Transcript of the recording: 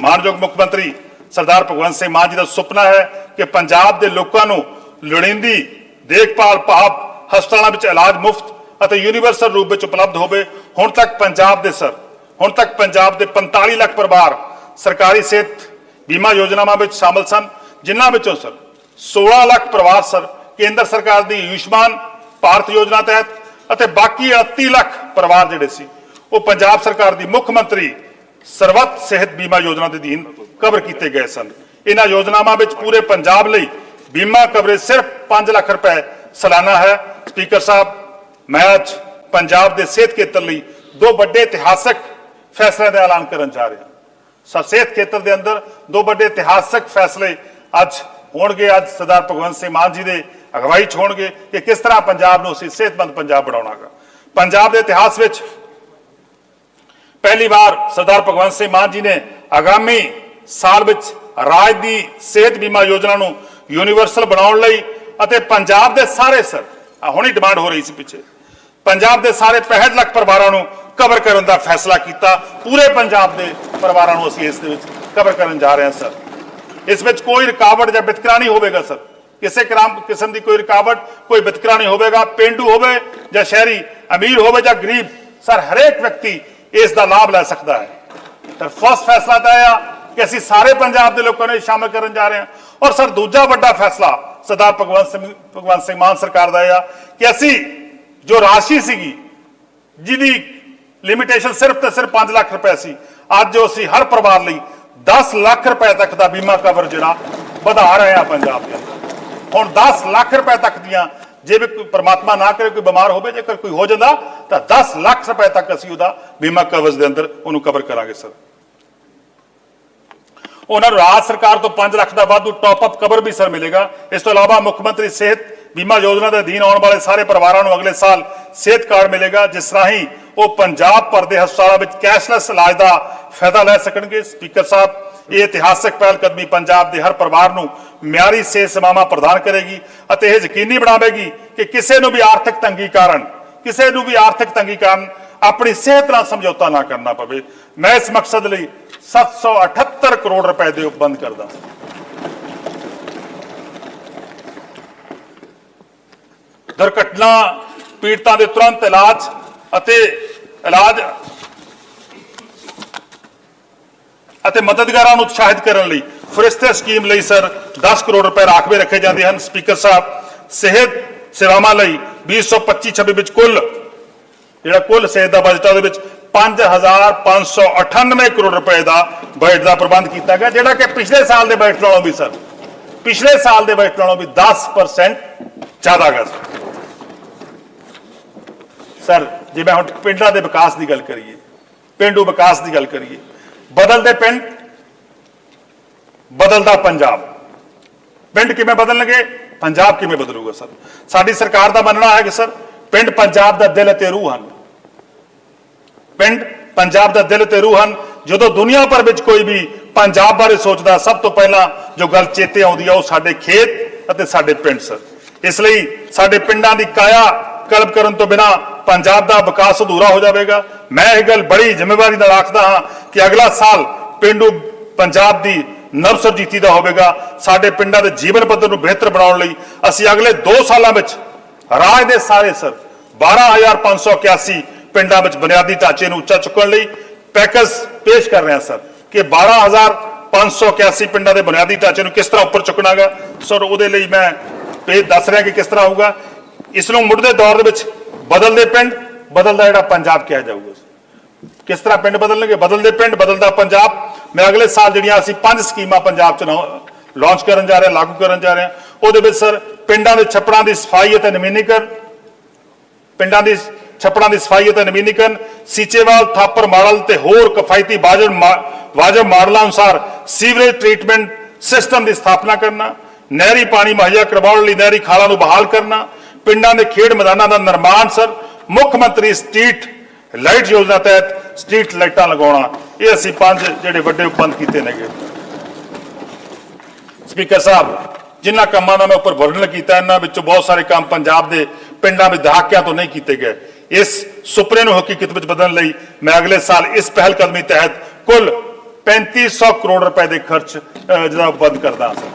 ਮਾਨਯੋਗ ਮੁੱਖ ਮੰਤਰੀ ਸਰਦਾਰ ਭਗਵੰਤ ਸਿੰਘ ਮਾਨ ਜੀ ਦਾ ਸੁਪਨਾ ਹੈ ਕਿ ਪੰਜਾਬ ਦੇ ਲੋਕਾਂ ਨੂੰ ਲੋੜੀਂਦੀ ਦੇਖਭਾਲ ਭਾਵ ਹਸਪਤਾਲਾਂ ਵਿੱਚ ਇਲਾਜ ਮੁਫਤ ਅਤੇ ਯੂਨੀਵਰਸਲ ਰੂਪ ਵਿੱਚ ਉਪਲਬਧ ਹੋਵੇ। ਹੁਣ ਤੱਕ ਪੰਜਾਬ ਦੇ ਸਰ, ਹੁਣ ਤੱਕ ਪੰਜਾਬ ਦੇ 45 ਲੱਖ ਪਰਿਵਾਰ ਸਰਕਾਰੀ ਸਿਹਤ ਬੀਮਾ ਯੋਜਨਾਵਾਂ ਵਿੱਚ ਸ਼ਾਮਲ ਸਨ, ਜਿਨ੍ਹਾਂ ਵਿੱਚੋਂ ਸਰ 16 ਲੱਖ ਪਰਿਵਾਰ ਸਰ ਕੇਂਦਰ ਸਰਕਾਰ ਦੀ ਆਯੁਸ਼ਮਾਨ ਭਾਰਤ ਯੋਜਨਾ ਤਹਿਤ ਅਤੇ ਬਾਕੀ 38 ਲੱਖ ਪਰਿਵਾਰ ਜਿਹੜੇ ਸੀ, ਉਹ ਪੰਜਾਬ ਸਰਕਾਰ ਦੀ ਮੁੱਖ ਮੰਤਰੀ ਸਰਬੱਤ ਸਿਹਤ ਬੀਮਾ ਯੋਜਨਾ ਦੇ ਅਧੀਨ ਕਵਰ ਕੀਤੇ ਗਏ ਸਨ। ਇਹਨਾਂ ਯੋਜਨਾਵਾਂ ਵਿੱਚ ਪੂਰੇ ਪੰਜਾਬ ਲਈ ਬੀਮਾ ਕਵਰੇਜ ਸਿਰਫ 5 ਲੱਖ ਰੁਪਏ ਸਾਲਾਨਾ ਹੈ। ਸਪੀਕਰ ਸਾਹਿਬ, ਮੈਂ ਅੱਜ ਪੰਜਾਬ ਦੇ ਸਿਹਤ ਖੇਤਰ ਲਈ ਦੋ ਵੱਡੇ ਇਤਿਹਾਸਕ ਫੈਸਲਿਆਂ ਦਾ ਐਲਾਨ ਕਰਨ ਜਾ ਰਿਹਾ। ਸਰ ਸਿਹਤ ਖੇਤਰ ਦੇ ਅੰਦਰ ਦੋ ਵੱਡੇ ਇਤਿਹਾਸਕ ਫੈਸਲੇ ਅੱਜ ਹੋਣਗੇ। ਅੱਜ ਸਰਦਾਰ ਭਗਵੰਤ ਸਿੰਘ ਮਾਨ ਜੀ ਦੇ ਅਗਵਾਈ 'ਚ ਹੋਣਗੇ ਕਿ ਕਿਸ ਤਰ੍ਹਾਂ ਪੰਜਾਬ ਨੂੰ ਅਸੀਂ ਸਿਹਤਮੰਦ ਪੰਜਾਬ ਬਣਾਉਣਾਗਾ। ਪੰਜਾਬ ਦੇ ਇਤਿਹਾਸ ਵਿੱਚ ਪਹਿਲੀ ਵਾਰ ਸਰਦਾਰ ਭਗਵੰਤ ਸਿੰਘ ਮਾਨ ਜੀ ਨੇ ਆਗਾਮੀ ਸਾਲ ਵਿੱਚ ਰਾਜ ਦੀ ਸਿਹਤ ਬੀਮਾ ਯੋਜਨਾ ਨੂੰ ਯੂਨੀਵਰਸਲ ਬਣਾਉਣ ਲਈ ਅਤੇ ਪੰਜਾਬ ਦੇ ਸਾਰੇ ਸਰ ਹੁਣੀ ਡਿਮਾਂਡ ਹੋ ਰਹੀ ਸੀ ਪਿੱਛੇ, ਪੰਜਾਬ ਦੇ ਸਾਰੇ 65 ਲੱਖ ਪਰਿਵਾਰਾਂ ਨੂੰ ਕਵਰ ਕਰਨ ਦਾ ਫੈਸਲਾ ਕੀਤਾ, ਪੂਰੇ ਪੰਜਾਬ ਦੇ ਪਰਿਵਾਰਾਂ ਨੂੰ ਅਸੀਂ ਇਸ ਦੇ ਵਿੱਚ ਕਵਰ ਕਰਨ ਜਾ ਰਹੇ ਹਾਂ, ਸਰ। ਇਸ ਵਿੱਚ ਕੋਈ ਰੁਕਾਵਟ ਜਾਂ ਵਿਤਕਰਾ ਨਹੀਂ ਹੋਵੇਗਾ, ਸਰ। ਕਿਸੇ ਕਰਾਮ ਕਿਸਮ ਦੀ ਕੋਈ ਰੁਕਾਵਟ, ਕੋਈ ਵਿਤਕਰਾ ਨਹੀਂ ਹੋਵੇਗਾ, ਪਿੰਡੂ ਹੋਵੇ ਜਾਂ ਸ਼ਹਿਰੀ, ਅਮੀਰ ਹੋਵੇ ਜਾਂ ਗਰੀਬ, ਸਰ, ਹਰੇਕ ਵਿਅਕਤੀ ਇਸ ਦਾ ਲਾਭ ਲੈ ਸਕਦਾ ਹੈ। ਤਾਂ ਫਸਟ ਫੈਸਲਾ ਤਾਂ ਇਹ ਆ ਕਿ ਅਸੀਂ ਸਾਰੇ ਪੰਜਾਬ ਦੇ ਲੋਕਾਂ ਨੂੰ ਇਹ ਸ਼ਾਮਲ ਕਰਨ ਜਾ ਰਹੇ ਹਾਂ। ਔਰ ਸਰ, ਦੂਜਾ ਵੱਡਾ ਫੈਸਲਾ ਸਰਦਾਰ ਭਗਵੰਤ ਸਿੰਘ ਭਗਵੰਤ ਸਿੰਘ ਮਾਨ ਸਰਕਾਰ ਦਾ ਇਹ ਆ ਕਿ ਅਸੀਂ ਜੋ ਰਾਸ਼ੀ ਸੀਗੀ, ਜਿਹਦੀ ਲਿਮਿਟੇਸ਼ਨ ਸਿਰਫ ਤੇ ਸਿਰਫ 5 ਲੱਖ ਰੁਪਏ ਸੀ, ਅੱਜ ਜੋ ਅਸੀਂ ਹਰ ਪਰਿਵਾਰ ਲਈ 10 ਲੱਖ ਰੁਪਏ ਤੱਕ ਦਾ ਬੀਮਾ ਕਵਰ ਜਿਹੜਾ ਵਧਾ ਰਹੇ ਆ ਪੰਜਾਬ ਦੇ ਹੁਣ 10 ਲੱਖ ਰੁਪਏ ਤੱਕ ਦੀਆਂ ਜੇ ਵੀ ਕੋਈ ਪਰਮਾਤਮਾ ਨਾ ਕਰੇ, ਕੋਈ ਬਿਮਾਰ ਹੋਵੇ, ਜੇਕਰ ਕੋਈ ਹੋ ਜਾਂਦਾ, ਤਾਂ 10 ਲੱਖ ਰੁਪਏ ਤੱਕ ਅਸੀਂ ਉਹਦਾ ਬੀਮਾ ਕਵਰੇਜ ਦੇ ਅੰਦਰ ਉਹਨੂੰ ਕਵਰ ਕਰਾਂਗੇ, ਸਰ। ਉਹਨਾਂ ਨੂੰ ਰਾਜ ਸਰਕਾਰ ਤੋਂ 5 ਲੱਖ ਦਾ ਵਾਧੂ ਟਾਪ ਅਪ ਕਵਰ ਵੀ, ਸਰ, ਮਿਲੇਗਾ। ਇਸ ਤੋਂ ਇਲਾਵਾ ਮੁੱਖ ਮੰਤਰੀ ਸਿਹਤ ਬੀਮਾ ਯੋਜਨਾ ਦੇ ਅਧੀਨ ਆਉਣ ਵਾਲੇ ਸਾਰੇ ਪਰਿਵਾਰਾਂ ਨੂੰ ਅਗਲੇ ਸਾਲ ਸਿਹਤ ਕਾਰਡ ਮਿਲੇਗਾ, ਜਿਸ ਰਾਹੀਂ ਉਹ ਪੰਜਾਬ ਭਰ ਦੇ ਹਸਪਤਾਲਾਂ ਵਿੱਚ ਕੈਸ਼ਲੈਸ ਇਲਾਜ ਦਾ ਫਾਇਦਾ ਲੈ ਸਕਣਗੇ। ਸਪੀਕਰ ਸਾਹਿਬ, ਇਹ ਇਤਿਹਾਸਕ ਪਹਿਲ ਕਦਮੀ ਪੰਜਾਬ ਦੇ ਹਰ ਪਰਿਵਾਰ ਨੂੰ ਮਿਆਰੀ ਸਿਹਤ ਸੇਵਾਵਾਂ ਪ੍ਰਦਾਨ ਕਰੇਗੀ ਅਤੇ ਇਹ ਯਕੀਨੀ ਬਣਾਵੇਗੀ ਕਿ ਕਿਸੇ ਨੂੰ ਵੀ ਆਰਥਿਕ ਤੰਗੀ ਕਾਰਨ, ਕਿਸੇ ਨੂੰ ਵੀ ਆਰਥਿਕ ਤੰਗੀ ਕਾਰਨ ਆਪਣੀ ਸਿਹਤ ਨਾਲ ਸਮਝੌਤਾ ਨਾ ਕਰਨਾ ਪਵੇ। ਮੈਂ ਇਸ ਮਕਸਦ ਲਈ 778 ਕਰੋੜ ਰੁਪਏ ਦੇ ਉਪਬੰਧ ਕਰਦਾ ਦੁਰਘਟਨਾ, ਪੀੜਤਾਂ ਦੇ ਤੁਰੰਤ ਇਲਾਜ ਅਤੇ ਇਲਾਜ ਅਤੇ ਮਦਦਗਾਰਾਂ ਨੂੰ ਉਤਸ਼ਾਹਿਤ ਕਰਨ ਲਈ ਫਰਿਸ਼ਤੇ ਸਕੀਮ ਲਈ, ਸਰ 10 ਕਰੋੜ ਰੁਪਏ ਰਾਖਵੇ ਰੱਖੇ ਜਾਂਦੇ ਹਨ। ਸਪੀਕਰ ਸਾਹਿਬ, ਸਿਹਤ ਸੇਵਾਵਾਂ ਲਈ 2025-26 ਵਿੱਚ ਕੁੱਲ, ਜਿਹੜਾ ਕੁੱਲ ਸਿਹਤ ਦਾ ਬਜਟ ਆ, ਉਹਦੇ ਵਿੱਚ 5598 ਕਰੋੜ ਰੁਪਏ ਦਾ ਬਜਟ ਦਾ ਪ੍ਰਬੰਧ ਕੀਤਾ ਗਿਆ, ਜਿਹੜਾ ਕਿ ਪਿਛਲੇ ਸਾਲ ਦੇ ਬਜਟ ਨਾਲੋਂ ਵੀ, ਸਰ, ਪਿਛਲੇ ਸਾਲ ਦੇ ਬਜਟ ਨਾਲੋਂ ਵੀ 10% ਜ਼ਿਆਦਾ ਗਿਆ ਸਰ। ਸਰ, ਜੇ ਮੈਂ ਹੁਣ ਪਿੰਡਾਂ ਦੇ ਵਿਕਾਸ ਦੀ ਗੱਲ ਕਰੀਏ, ਪਿੰਡੂ ਵਿਕਾਸ ਦੀ ਗੱਲ ਕਰੀਏ, ਬਦਲਦੇ ਪਿੰਡ, ਬਦਲਦਾ ਪੰਜਾਬ। ਪਿੰਡ ਕਿਵੇਂ ਬਦਲਣਗੇ? ਪੰਜਾਬ ਕਿਵੇਂ ਬਦਲੂਗਾ ਸਰ? ਸਾਡੀ ਸਰਕਾਰ ਦਾ ਮੰਨਣਾ ਹੈ ਕਿ ਸਰ, ਪਿੰਡ ਪੰਜਾਬ ਦਾ ਦਿਲ ਅਤੇ ਰੂਹ ਹਨ। ਪਿੰਡ ਪੰਜਾਬ ਦਾ ਦਿਲ ਤੇ ਰੂਹ ਹਨ। ਜਦੋਂ ਦੁਨੀਆ ਭਰ ਵਿੱਚ ਕੋਈ ਵੀ ਪੰਜਾਬ ਬਾਰੇ ਸੋਚਦਾ, ਸਭ ਤੋਂ ਪਹਿਲਾਂ ਜੋ ਗੱਲ ਚੇਤੇ ਆਉਂਦੀ ਆ, ਉਹ ਸਾਡੇ ਖੇਤ ਅਤੇ ਸਾਡੇ ਪਿੰਡ, ਸਰ। ਇਸ ਲਈ ਸਾਡੇ ਪਿੰਡਾਂ ਦੀ ਕਾਇਆ ਕਲਪ ਕਰਨ ਤੋਂ ਬਿਨਾ ਪੰਜਾਬ ਦਾ ਵਿਕਾਸ ਅਧੂਰਾ ਹੋ ਜਾਵੇਗਾ। ਮੈਂ ਇਹ ਗੱਲ ਬੜੀ ਜ਼ਿੰਮੇਵਾਰੀ ਨਾਲ ਆਖਦਾ ਹਾਂ ਕਿ ਅਗਲਾ ਸਾਲ ਪਿੰਡੂ ਪੰਜਾਬ ਦੀ ਨਵਸਰਜੀਤੀ ਦਾ ਹੋਵੇਗਾ। ਸਾਡੇ ਪਿੰਡਾਂ ਦੇ ਜੀਵਨ ਪੱਧਰ ਨੂੰ ਬਿਹਤਰ ਬਣਾਉਣ ਲਈ ਅਸੀਂ ਅਗਲੇ 2 ਸਾਲਾਂ ਵਿੱਚ ਰਾਜ ਦੇ ਸਾਰੇ ਸਰ 12581 ਪਿੰਡਾਂ ਵਿੱਚ ਬੁਨਿਆਦੀ ਢਾਂਚੇ ਨੂੰ ਉੱਚਾ ਚੁੱਕਣ ਲਈ ਪੈਕੇਜ ਪੇਸ਼ ਕਰ ਰਹੇ ਹਾਂ ਸਰ ਕਿ 12581 ਪਿੰਡਾਂ ਦੇ ਬੁਨਿਆਦੀ ਢਾਂਚੇ ਨੂੰ ਕਿਸ ਤਰ੍ਹਾਂ ਉੱਪਰ ਚੁੱਕਣਾਗਾ। ਸਰ, ਉਹਦੇ ਲਈ ਮੈਂ ਪੇਜ ਦੱਸ ਰਿਹਾ ਕਿ ਕਿਸ ਤਰ੍ਹਾਂ ਹੋਊਗਾ। ਇਸ ਨੂੰ ਮੁੱਢਲੇ ਦੌਰ ਦੇ ਵਿੱਚ ਬਦਲਦੇ ਪਿੰਡ, ਬਦਲਦਾ ਜਿਹੜਾ ਪੰਜਾਬ ਕਿਹਾ ਜਾਊਗਾ। ਕਿਸ ਤਰ੍ਹਾਂ ਪਿੰਡ ਬਦਲਣਗੇ? ਬਦਲਦੇ ਪਿੰਡ, ਬਦਲਦਾ ਪੰਜਾਬ। ਮੈਂ ਅਗਲੇ ਸਾਲ ਜਿਹੜੀਆਂ ਅਸੀਂ ਪੰਜ ਸਕੀਮਾਂ ਪੰਜਾਬ ਚ ਲਾਂਚ ਕਰਨ ਜਾ ਰਹੇ ਹਾਂ ਲਾਗੂ ਕਰਨ ਜਾ ਰਹੇ ਹਾਂ ਉਹਦੇ ਵਿੱਚ ਸਰ ਪਿੰਡਾਂ ਦੇ ਛੱਪੜਾਂ ਦੀ ਸਫ਼ਾਈ ਅਤੇ ਨਵੀਨੀਕਰਨ ਪਿੰਡਾਂ ਦੀ ਛੱਪੜਾਂ ਦੀ ਸਫ਼ਾਈ ਅਤੇ ਨਵੀਨੀਕਰਨ ਸੀਚੇਵਾਲ, ਥਾਪਰ ਮਾਡਲ ਤੇ ਹੋਰ ਕਿਫਾਇਤੀ ਬਾਜਬ ਮਾ- ਵਾਜਬ ਮਾਡਲਾਂ ਅਨੁਸਾਰ ਸੀਵਰੇਜ ਟ੍ਰੀਟਮੈਂਟ ਸਿਸਟਮ ਦੀ ਸਥਾਪਨਾ ਕਰਨਾ। ਨਹਿਰੀ ਪਾਣੀ ਮੁਹੱਈਆ ਕਰਵਾਉਣ ਲਈ ਨਹਿਰੀ ਖਾਲਾਂ ਨੂੰ ਬਹਾਲ ਕਰਨਾ। ਪਿੰਡਾਂ ਦੇ ਖੇਡ ਮੈਦਾਨਾਂ ਦਾ ਨਿਰਮਾਣ ਸਰ, ਮੁੱਖ ਮੰਤਰੀ ਸਟਰੀਟ ਲਾਈਟ ਯੋਜਨਾ ਤਹਿਤ ਸਟਰੀਟ ਲਾਈਟਾਂ ਲਗਾਉਣਾ, ਇਹ ਅਸੀਂ ਪੰਜ ਜਿਹੜੇ ਵੱਡੇ ਉਪਬੰਧ ਕੀਤੇ ਨੇਗੇ। ਸਪੀਕਰ ਸਾਹਿਬ ਜਿਨ੍ਹਾਂ ਕੰਮਾਂ ਦਾ ਮੈਂ ਉੱਪਰ ਵਰਣਨ ਕੀਤਾ, ਇਹਨਾਂ ਵਿੱਚੋਂ ਬਹੁਤ ਸਾਰੇ ਕੰਮ ਪੰਜਾਬ ਦੇ ਪਿੰਡਾਂ ਵਿੱਚ ਦਹਾਕਿਆਂ ਤੋਂ ਨਹੀਂ ਕੀਤੇ ਗਏ। ਇਸ ਸੁਪਨੇ ਨੂੰ ਹਕੀਕਤ ਵਿੱਚ ਬਦਲਣ ਲਈ ਮੈਂ ਅਗਲੇ ਸਾਲ ਇਸ ਪਹਿਲ ਕਦਮੀ ਤਹਿਤ ਕੁੱਲ 3500 ਕਰੋੜ ਰੁਪਏ ਦੇ ਖਰਚ ਜਿਹੜਾ ਉਹ ਬੰਦ ਕਰਦਾ ਸੀ